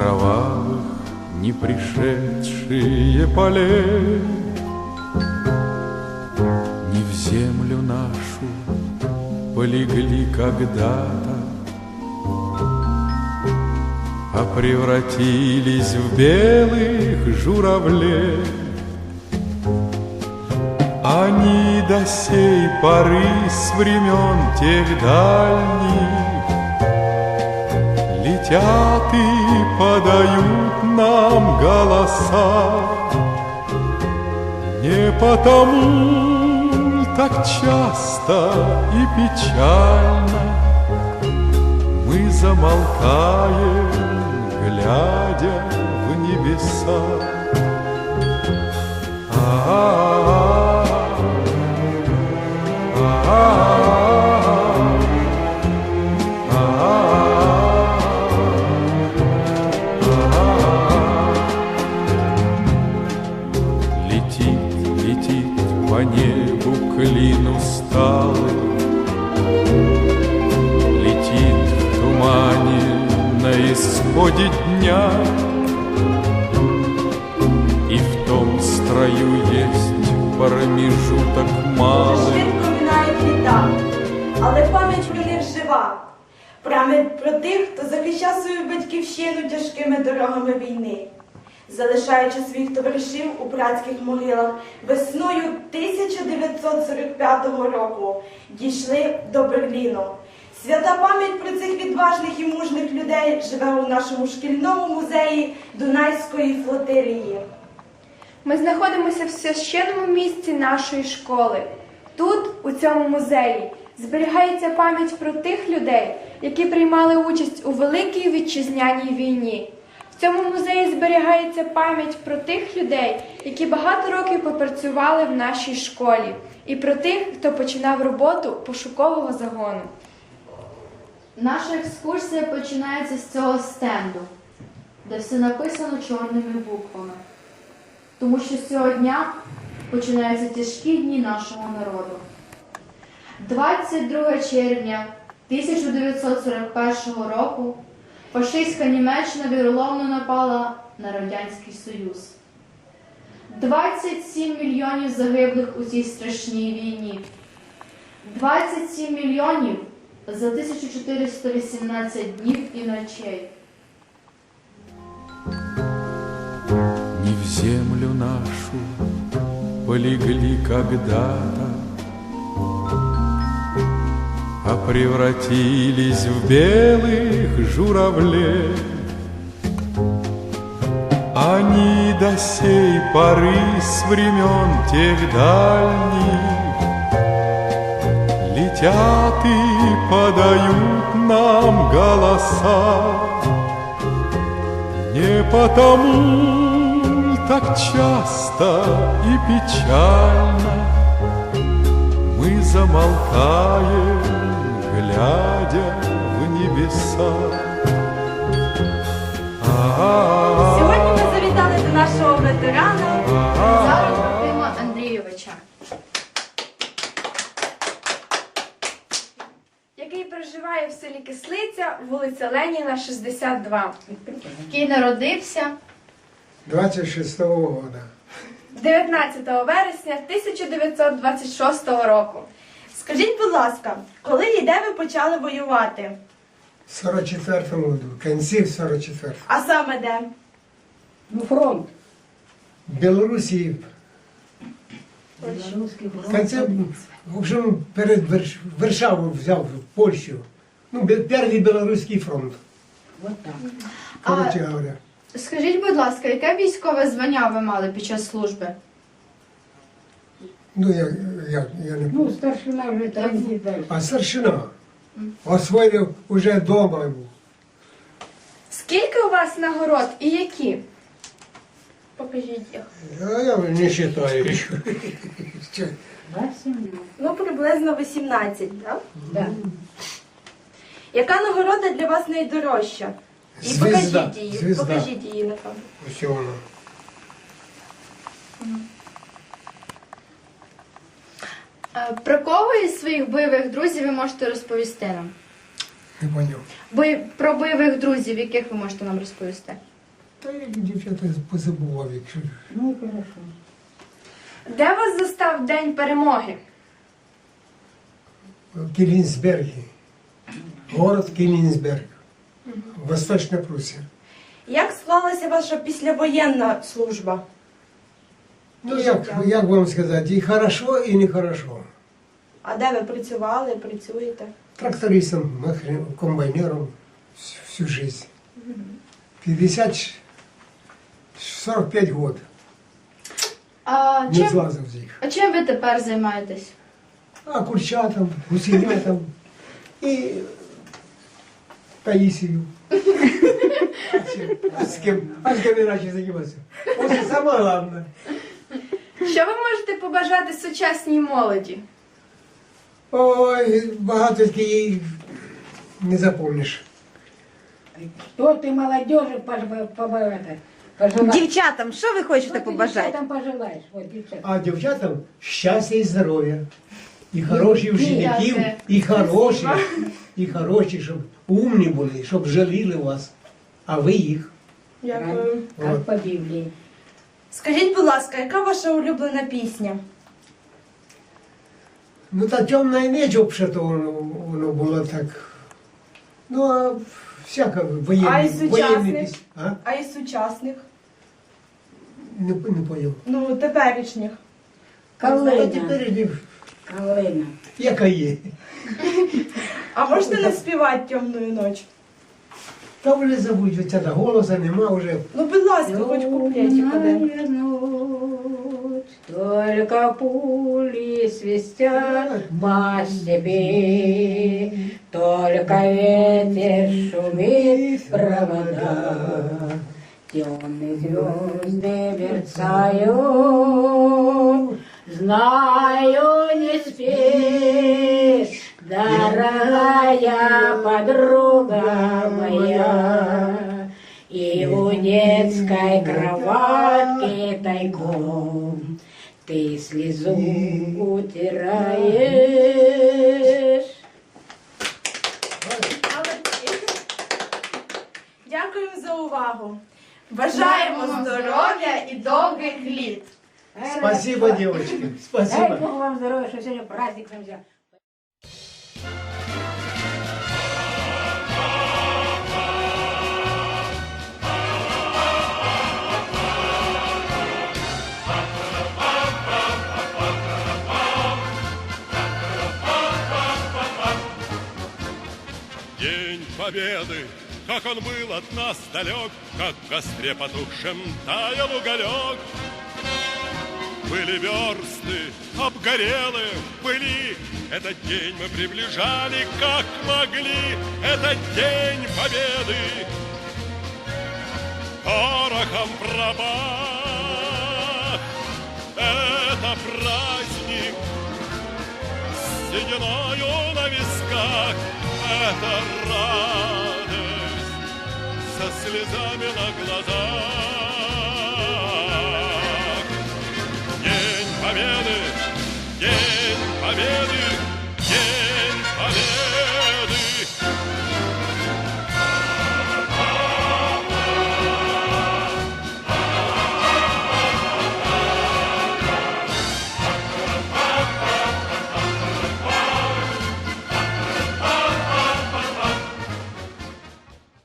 кровавых не пришедшие полей Не в землю нашу полегли когда-то А превратились в белых журавлей. Они до сей поры с времен тех дальних Летят и подают нам голоса. Не потому так часто и печально Мы замолкаем, глядя в небеса? Летит, на исходе дня И в том строю есть промежуток малый Швидко минають літа, але пам'ять про них жива. Пам'ять про тих, хто захищав свою батьківщину тяжкими дорогами війни, залишаючи своїх товаришів у братських могилах, весною 1945 року дійшли до Берліну. Свята пам'ять про цих відважних і мужних людей живе у нашому шкільному музеї Дунайської флотилії. Ми знаходимося в священному місці нашої школи. Тут, у цьому музеї, зберігається пам'ять про тих людей, які приймали участь у Великій Вітчизняній війні. В цьому музеї зберігається пам'ять про тих людей, які багато років попрацювали в нашій школі, і про тих, хто починав роботу пошукового загону. Наша екскурсія починається з цього стенду, де все написано чорними буквами. Тому що з цього дня починаються тяжкі дні нашого народу. 22 червня 1941 року фашистська Німеччина віроломно напала на Радянський Союз. 27 мільйонів загиблих у цій страшній війні. 27 мільйонів за 1418 днів і ночей. Не в землю нашу полегли когда-то, А превратились в белых журавлей. Они до сей поры с времен тех дальних Летят и подают нам голоса Не потому так часто и печально Мы замолкаем, глядя в небеса. А-а-а. Сьогодні ми завітали до нашого ветерана. Селі Кислиця, вулиця Леніна, 62. який народився 26 года. 19 вересня 1926 року. Скажіть, будь ласка, коли і де ви почали воювати? В 44-му году, в кінці 44 А саме де? Ну, фронт. В Білорусі, Білоруський в фронт. кінці, в общем, перед Верш- Варшаву взяв Польщу. Ну, перший білоруський фронт, Вот так. коротше говоря. Скажіть, будь ласка, яке військове звання ви мали під час служби? Ну, я, я, я не Ну, старшина вже третій день. А старшина освоїв уже вдома був. Скільки у вас нагород і які? Покажіть їх. А я не вважаю. Ну, приблизно 18, так? Да. Яка нагорода для вас найдорожча? І Звізда. покажіть її. Звізда. Покажіть її, напевно. Ось вона. Е, Про кого із своїх бойових друзів ви можете розповісти нам? Не поняв. Бой... Про бойових друзів, яких ви можете нам розповісти? Та я дівчата позабував, якщо. Ну, хорошо. Де вас застав День перемоги? В Кілінсбергі. Город Кілінсберг. Восточна Прусія. Як склалася ваша післявоєнна служба? Ну, як, як вам сказати, і хорошо, і нехорошо. А де ви працювали, працюєте? Трактористом, комбайнером всю, жизнь. 50, 45 год. А Не чим, злазив з їх. а чим ви тепер займаєтесь? А курчатам, гусенятам і Таїсію. А чим? А з ким? А з ким іначе займатися? Ось саме головне. Що ви можете побажати сучасній молоді? Ой, багато її не запомниш. Что ты молодежи пож- по- по- это, пожелаешь? Дівчатам, що ви хочете Что ты девчатам пожелаешь? Вот, девчата. А дівчатам щастя і здоров'я. І хороші вчителів, Дякую. і хороші, і хороші, щоб умні були, щоб жаліли вас, а ви їх. Дякую. Как Вот. по Библии. Скажіть, будь ласка, яка ваша улюблена пісня? Ну та темна ніч, взагалі, воно, воно було так. Ну, а всяка воєнна. А із сучасних? пісня. А? А із сучасних? Не, не поняв. Ну, теперішніх. А Калина. тепер іди, Калина. яка є. А можете не співати темною ніч? Та вже забудь, оця та голоса нема вже. Ну, будь ласка, хоч куплетик один. Только пули свистят по степи, Только ветер шумит провода. Темные звезды мерцают, Знаю, не спишь, дорогая подруга моя. И у детской кроватки тайком Ты слезу утираешь. Дякуємо за увагу. Бажаємо здоров'я і довгих літ. Спасибо, девочки. Дай Бог вам здоровья, что сегодня праздник нам Победы, как он был от нас далек, Как в костре потухшем таял уголек. Были версты, обгорелы в пыли, Этот день мы приближали, как могли, Этот день Победы. Порохом пропах, сединою на висках. Это радость. Со слезами на глазах